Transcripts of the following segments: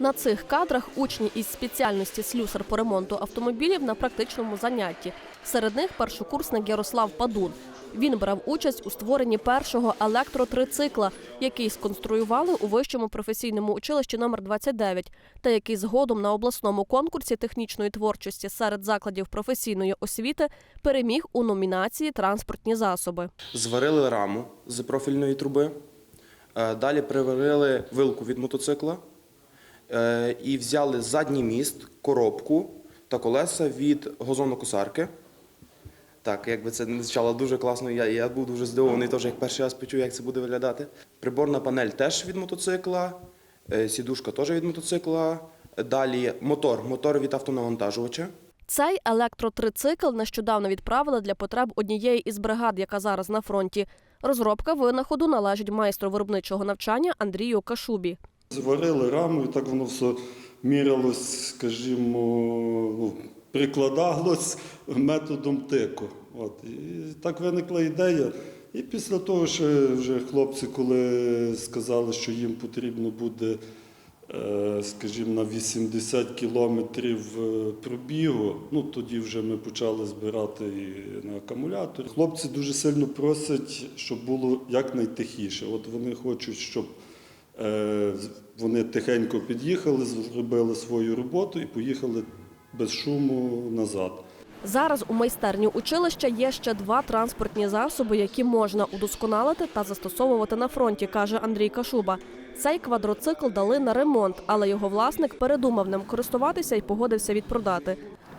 На цих кадрах учні із спеціальності слюсар по ремонту автомобілів на практичному занятті. Серед них першокурсник Ярослав Падун. Він брав участь у створенні першого електротрицикла, який сконструювали у вищому професійному училищі номер 29 та який згодом на обласному конкурсі технічної творчості серед закладів професійної освіти переміг у номінації Транспортні засоби. Зварили раму з профільної труби, е, далі приварили вилку від мотоцикла і взяли задній міст, коробку та колеса від газонокосарки. Так, якби це не звучало дуже класно, я, я був дуже здивований, теж як перший раз почув, як це буде виглядати. Приборна панель теж від мотоцикла, е, сідушка теж від мотоцикла. Далі мотор, мотор від автонавантажувача. Цей електротрицикл нещодавно відправили для потреб однієї із бригад, яка зараз на фронті. Розробка винаходу належить майстру виробничого навчання Андрію Кашубі. Зварили раму, і так воно все мірялось, скажімо, ну, прикладалось методом тику. От. І так виникла ідея. І після того, що вже хлопці, коли сказали, що їм потрібно буде, е, скажімо, на 80 кілометрів е, пробігу, ну тоді вже ми почали збирати і на акумулятор. Хлопці дуже сильно просять, щоб було якнайтихіше. От вони хочуть, щоб Вони тихенько під'їхали, зробили свою роботу і поїхали без шуму назад. Зараз у майстерні училища є ще два транспортні засоби, які можна удосконалити та застосовувати на фронті, каже Андрій Кашуба. Цей квадроцикл дали на ремонт, але його власник передумав ним користуватися і погодився відпродати.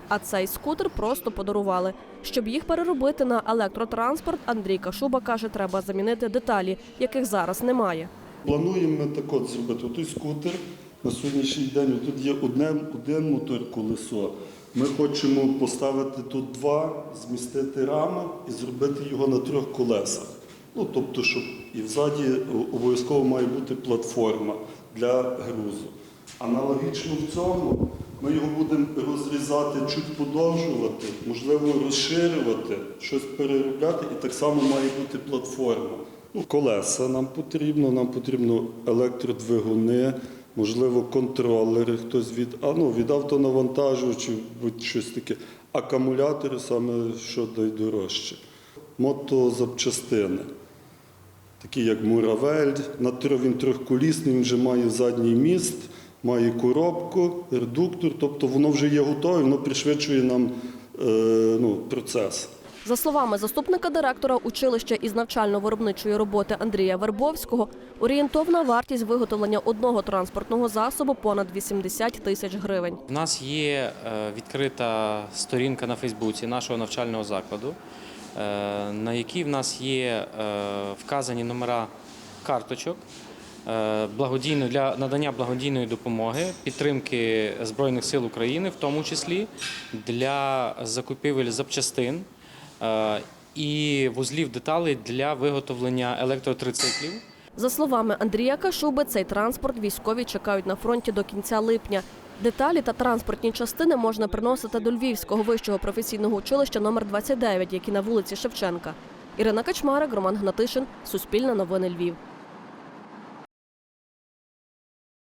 А цей скутер просто подарували. Щоб їх переробити на електротранспорт, Андрій Кашуба каже, треба замінити деталі, яких зараз немає. Плануємо ми так от зробити. Той скутер на сьогоднішній день тут є одне, один мотор колесо. Ми хочемо поставити тут два, змістити раму і зробити його на трьох колесах. Ну, тобто, щоб і взаді обов'язково має бути платформа для грузу. Аналогічно в цьому ми його будемо розрізати, чуть подовжувати, можливо, розширювати, щось переробляти, і так само має бути платформа. Ну, колеса нам потрібно, нам потрібно електродвигуни, можливо, контролери, хтось від, а, ну, від автонавантажувачів, будь щось таке. Акумулятори саме що найдорожче. Мотозапчастини. Такі як муравель, він трьохколісний, він вже має задній міст, має коробку, редуктор, тобто воно вже є готове, воно пришвидшує нам е, ну, процес. За словами заступника директора училища із навчально-виробничої роботи Андрія Вербовського, орієнтовна вартість виготовлення одного транспортного засобу понад 80 тисяч гривень. У нас є е, відкрита сторінка на Фейсбуці нашого навчального закладу, е, на якій в нас є е, вказані номера карточок благодійно для надання благодійної допомоги, підтримки Збройних сил України, в тому числі для закупівель запчастин і вузлів деталей для виготовлення електротрициклів. За словами Андрія Кашуби, цей транспорт військові чекають на фронті до кінця липня. Деталі та транспортні частини можна приносити до Львівського вищого професійного училища номер 29, який на вулиці Шевченка. Ірина Качмарик, Роман Гнатишин, Суспільне новини Львів.